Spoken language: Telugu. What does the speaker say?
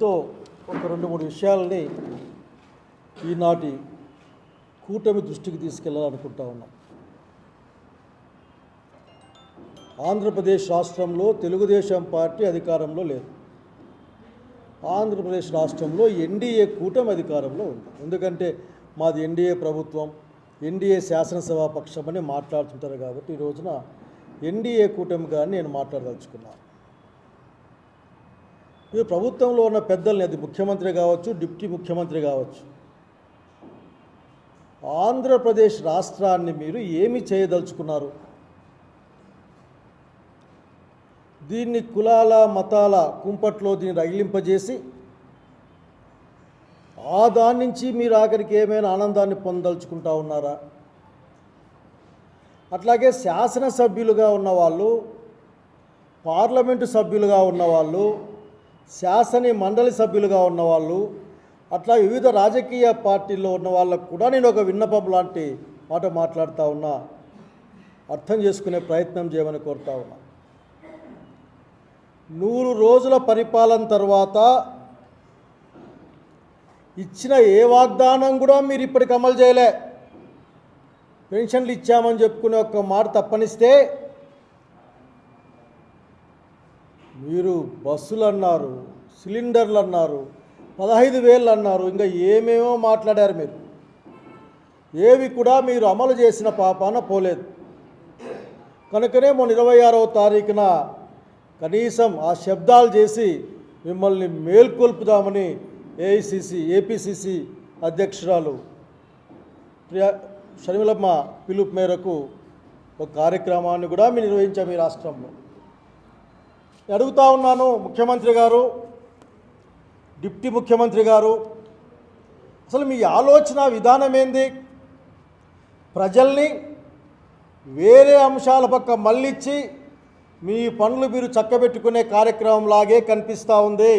మీతో ఒక రెండు మూడు విషయాలని ఈనాటి కూటమి దృష్టికి తీసుకెళ్ళాలనుకుంటా ఉన్నాం. ఆంధ్రప్రదేశ్ రాష్ట్రంలో తెలుగుదేశం పార్టీ అధికారంలో లేదు. ఆంధ్రప్రదేశ్ రాష్ట్రంలో ఎన్డీఏ కూటమి అధికారంలో ఉంది. ఎందుకంటే మాది ఎన్డీఏ ప్రభుత్వం ఎన్డీఏ శాసనసభా పక్షం అని మాట్లాడుతుంటారు కాబట్టి ఈ రోజున ఎన్డీఏ కూటమిగా నేను మాట్లాడదలుచుకున్నాను. ఇవి ప్రభుత్వంలో ఉన్న పెద్దల్ని అది ముఖ్యమంత్రి కావచ్చు డిప్యూటీ ముఖ్యమంత్రి కావచ్చు. ఆంధ్రప్రదేశ్ రాష్ట్రాన్ని మీరు ఏమి చేయదలుచుకున్నారు? దీన్ని కులాల మతాల కుంపట్లో దీన్ని రగిలింపజేసి ఆ దాని నుంచి మీరు ఆఖరికి ఏమైనా ఆనందాన్ని పొందదలుచుకుంటా ఉన్నారా? అట్లాగే శాసనసభ్యులుగా ఉన్నవాళ్ళు పార్లమెంటు సభ్యులుగా ఉన్నవాళ్ళు శాసన మండలి సభ్యులుగా ఉన్నవాళ్ళు అట్లా వివిధ రాజకీయ పార్టీల్లో ఉన్న వాళ్ళకు కూడా నేను ఒక విన్నపం లాంటి మాట మాట్లాడుతూ ఉన్నా. అర్థం చేసుకునే ప్రయత్నం చేయమని కోరుతా ఉన్నా. నూరు రోజుల పరిపాలన తర్వాత ఇచ్చిన ఏ వాగ్దానం కూడా మీరు ఇప్పటికి అమలు చేయలే. పెన్షన్లు ఇచ్చామని చెప్పుకునే ఒక్క మాట తప్పనిస్తే మీరు బస్సులు అన్నారు సిలిండర్లు అన్నారు పదహైదు వేలు అన్నారు ఇంకా ఏమేమో మాట్లాడారు మీరు? ఏవి కూడా మీరు అమలు చేసిన పాపాన పోలేదు. కనుకనే మొన్న ఇరవై ఆరవ తారీఖున కనీసం ఆ శబ్దాలు చేసి మిమ్మల్ని మేల్కొల్పుదామని ఏఐసిసి ఏపీసీసీ అధ్యక్షురాలు ప్రియా షర్మిలమ్మ పిలుపు మేరకు ఒక కార్యక్రమాన్ని కూడా మేము నిర్వహించాము ఈ రాష్ట్రంలో. అడుగుతా ఉన్నాను ముఖ్యమంత్రి గారు డిప్టీ ముఖ్యమంత్రి గారు. అసలు మీ ఆలోచన విధానం ఏంది? ప్రజల్ని వేరే అంశాల పక్క మళ్ళిచ్చి మీ పనులు మీరు చక్కబెట్టుకునే కార్యక్రమం లాగే కనిపిస్తూ ఉంది.